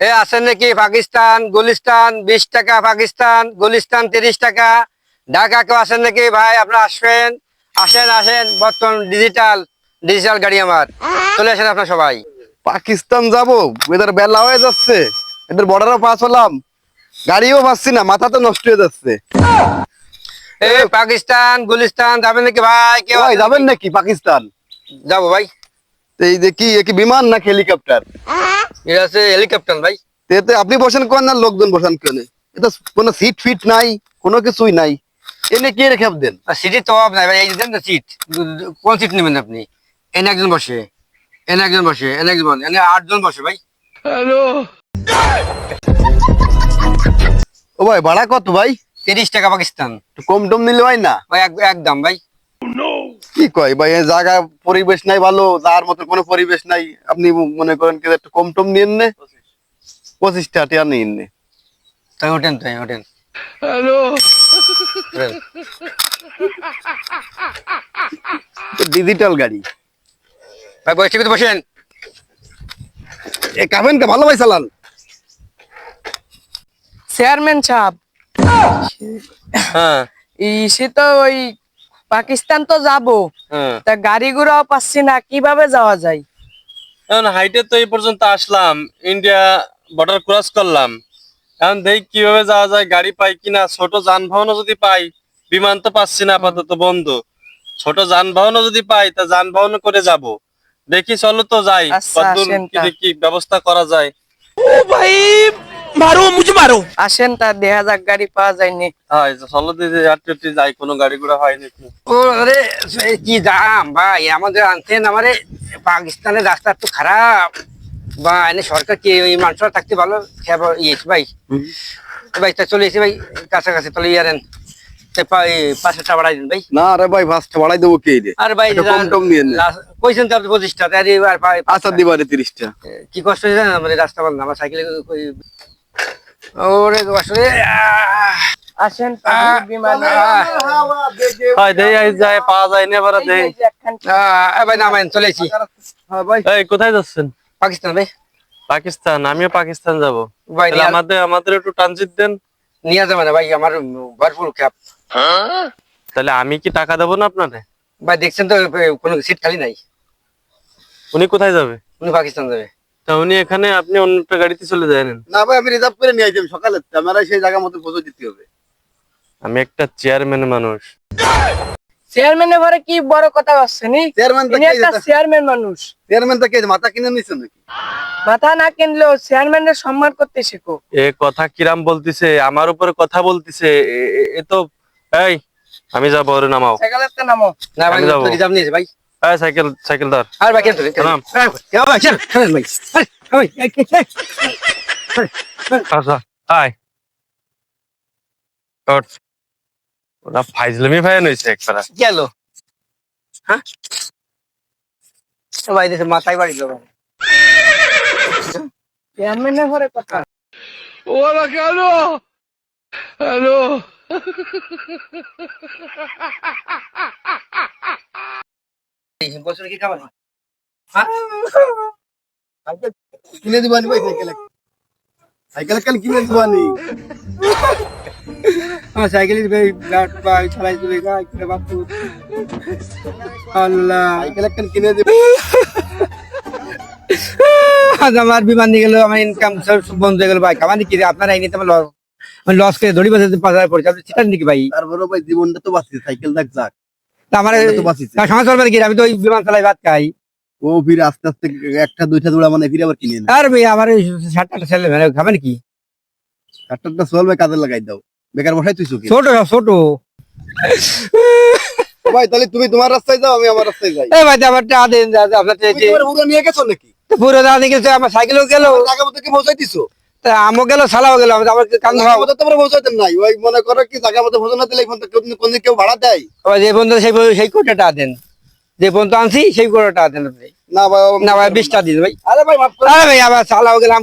এ আছেন নাকি পাকিস্তান গুলিস্তান বিশ টাকা পাকিস্তান গুলিস্তান তিরিশ টাকা। ঢাকা কেউ আছেন নাকি? ভাই আপনারা আসবেন। আসেন আসেন বর্তমান ডিজিটাল ডিজিটাল গাড়ি আমার। চলে আসেন আপনার সবাই। পাকিস্তান যাব এদের বেলা হয়ে যাচ্ছে এদের বর্ডারও পাস হলাম। গাড়িও পাচ্ছি না মাথা তো নষ্ট হয়ে যাচ্ছে। এ পাকিস্তান গুলিস্তান যাবেন নাকি ভাই? কেউ যাবেন নাকি? পাকিস্তান? যাব ভাই। এই যে কি কি বিমান না হেলিকপ্টার? এটা আছে হেলিকপ্টার ভাই। এতে আপনি বসেন কোন না লোকজন বসান কেন? এটা কোনো সিট ফিট নাই কোনো কিছুই নাই। এনে কে রেখে দেন? আর সিটের তো অভাব নাই ভাই এই দেন না সিট কোন সিট নেবেন আপনি? এনে একজন বসে এনে একজন বসে এনে একজন এনে আটজন বসে ভাই। হ্যালো। ও ভাই ভাড়া কত ভাই? তিরিশ টাকা পাকিস্তান। কম টম নিলে হয় না? ভাই এক- একদম ভাই। কি কয়? ভাই এই জায়গা পরিবেশ নাই ভালো যার মতো কোনো পরিবেশ নাই। আপনি মনে করেন কি একটু কম টম নিয়েন নে? পঁচিশ টাকা নিন নে। তাই ওঠেন তাই ওঠেন ওঠেন। ডিজিটাল গাড়ি। ভাই বসে কিন্তু বসেন। এ কাবেন কে ভালো ভাই চালান চেয়ারম্যান সাহেব। হ্যাঁ। ইসে তো ওই পাকিস্তান তো যাব। হ্যাঁ। তা গাড়ি ঘোড়াও পাচ্ছি না কীভাবে যাওয়া যায়? এখন হাইটে তো এই পর্যন্ত আসলাম ইন্ডিয়া বর্ডার ক্রস করলাম। এখন দেখি কীভাবে যাওয়া যায় গাড়ি পাই কিনা ছোট যানবাহনও যদি পাই বিমান তো পাচ্ছি না আপাতত বন্ধ। ছোট যানবাহনও যদি পাই তা যানবাহন করে যাব। দেখি চলো তো যাই কি ব্যবস্থা করা কি তা। কি ব্যবস্থা করা যায় আসেন তা দেখা যাক গাড়ি পাওয়া যায়নি হয় চলো দিদি আটটি যাই কোনো গাড়ি ঘোড়া হয় নাকি ও আরে কি দাম ভাই আমাদের আনতেন আমারে পাকিস্তানের রাস্তা তো খারাপ। বা এনে সরকার কি ওই মানুষ থাকতে ভালো? খেয়ে ভাই। ভাই তা চলে এসে ভাই কাছাকাছি তাহলে ইয়ারেন। ভাই। না রে ভাই বাড়াই দেবো কে রে? আর ভাই একটু কম টম নিয়ে নে। কইছেন তো আপনি পঁচিশটা তাই আর আচ্ছা দিবারে তিরিশটা। কি কষ্ট হয়েছে রাস্তা না আমার সাইকেলে ওরে আসেন হয় দেই আই যায় পাওয়া যায় না দেই। ভাই নামাইন হ্যাঁ এই কোথায় যাচ্ছেন? পাকিস্তান ভাই। পাকিস্তান আমিও পাকিস্তান যাব। ভাই আমাদের আমাদের একটু ট্রানজিট দেন। নিয়ে যাবে না ভাই আমার ভরপুর ক্যাব তাহলে আমি কি টাকা দেবো না আপনারে? ভাই দেখছেন তো কোনো সিট খালি নাই। উনি কোথায় যাবে? উনি পাকিস্তান যাবে। তা উনি এখানে আপনি অন্য একটা গাড়িতে চলে যাবেন না ভাই আমি রিজার্ভ করে নিয়ে আসলাম সকালে। আমার সেই জায়গা মতো পৌঁছে দিতে হবে। আমি একটা চেয়ারম্যান মানুষ। চেয়ারম্যানের ঘরে কি বড় কথা হচ্ছে নি? চেয়ারম্যান তো ইনি একটা চেয়ারম্যান মানুষ। চেয়ারম্যান তো কে মাথা কিনে নিছে নাকি? মাথা না কিনলেও চেয়ারম্যানের সম্মান করতে শেখো। এ কথা কিরাম বলতিছে আমার উপরে কথা বলতিছে এ- তো এই আমি যাব ওরে নামাও। সাইকেলের নামো। না ভাই আমি যাব। রিজার্ভ নিয়েছে ভাই। এই সাইকেল সাইকেল ধর। আর ভাই কেন। ভাই চল ভাই। ভাই। আচ্ছা হাই ওঠ। ওরা ফাইজলামি ভাই নইছে একবার। গেল। হ্যাঁ? ভাই দেশে মাথায় বাড়ি দেবো চেয়ারম্যানের ঘরে কথা। বছর কি খাবার কিনে দিবানি ভাই সাইকেল। সাইকেল কিনে দিবানি। আমার সাইকেল ভাই ব্লাড ভাই ছড়াই চলে গা কিরে বাপু আল্লাহ। সাইকেল কাল কিনে দিব। আজ আমার বিমান নিয়ে গেল আমার ইনকাম সব বন্ধ হয়ে গেল ভাই। কামানি কি? আপনারা এই নিতে লস আমি লস করে দড়ি বাজাতে বাজার পড়ছে আপনি চিন্তা নাকি ভাই? তারপরে ভাই জীবনটা তো বাঁচছে সাইকেল দেখ যাক। আমার এটা তো বাঁচিছে। সময় চলবে কি আমি তো ওই বিমান চালাই ভাত খাই। ও ফিরে আস্তে আস্তে একটা দুইটা দৌড়া মানে ফিরে আবার কিনে আর ভাই আমার ওই সাতটা ছেলে মানে খাবেন কি একটা চলবে কাজে লাগাই দাও। বেকার বসাই তুই চোখে ছোট ছোট। ভাই তাহলে তুমি তোমার রাস্তায় যাও আমি আমার রাস্তায় যাই। এই ভাই আমার চা দেন আপনার পুরো নিয়ে গেছো নাকি? পুরো দাদা নিয়ে গেছে আমার সাইকেলও গেল। জায়গা মতো কি পৌঁছাই দিছো আমও গেল সালাও গেল আমার কান মতো তোমরা পৌঁছাইতেন নাই। ওই মনে করো কি জায়গা মতো পৌঁছানো দিলে এখন তো কেউ- কোনদিন কেউ ভাড়া দেয়? আবার যে পর্যন্ত সেই সেই কোটাটা দেন। যে পর্যন্ত আনছি সেই কোটাটা দেন আপনি না ভাই না ভাই বিশটা দিন ভাই। আরে ভাই আরে ভাই আবার সালাও গেলাম